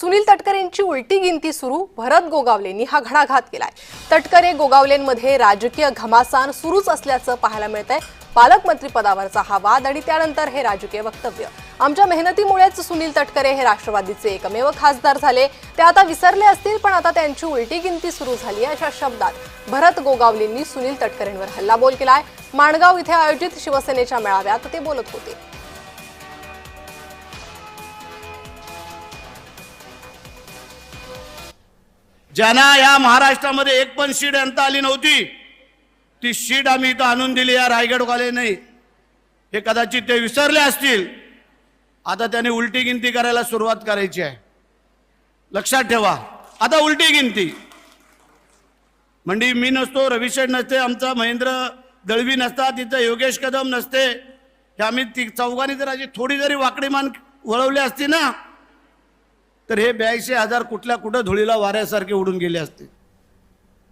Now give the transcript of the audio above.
सुनील तटकरेंची उलटी गिनती सुरू भरत गोगावलेंनी हा घडाघात केलाय. तटकरे गोगावलेंमध्ये राजकीय घमासान सुरूच असल्याचं पाहायला मिळतंय. पालकमंत्री पदावरचा हा वाद आणि त्यानंतर हे राजकीय वक्तव्य. आमच्या मेहनतीमुळेच सुनील तटकरे हे राष्ट्रवादीचे एकमेव खासदार झाले. ते आता विसरले असतील पण आता त्यांची उलटी गिनती सुरू झाली अशा शब्दात भरत गोगावलेंनी सुनील तटकरेंवर हल्लाबोल केलाय. माणगाव इथे आयोजित शिवसेनेच्या मेळाव्यात ते बोलत होते. ज्यांना या महाराष्ट्रामध्ये एक पण शीट आणता आली नव्हती ती शीट आम्ही इथं आणून दिली या रायगड कॉलेजने हे कदाचित ते विसरले असतील. आता त्याने उलटी गिनती करायला सुरुवात करायची आहे. लक्षात ठेवा. आता उलटी गिनती. म्हणजे मी नसतो रविशेठ नसते आमचा महेंद्र दळवी नसता तिथं योगेश कदम नसते. हे आम्ही ती चौघांनी जर अशी थोडी जरी वाकडी मान वळवली असती ना तर हे ब्याऐंशी हजार कुठल्या कुठं धुळीला वाऱ्यासारखे उडून गेले असते.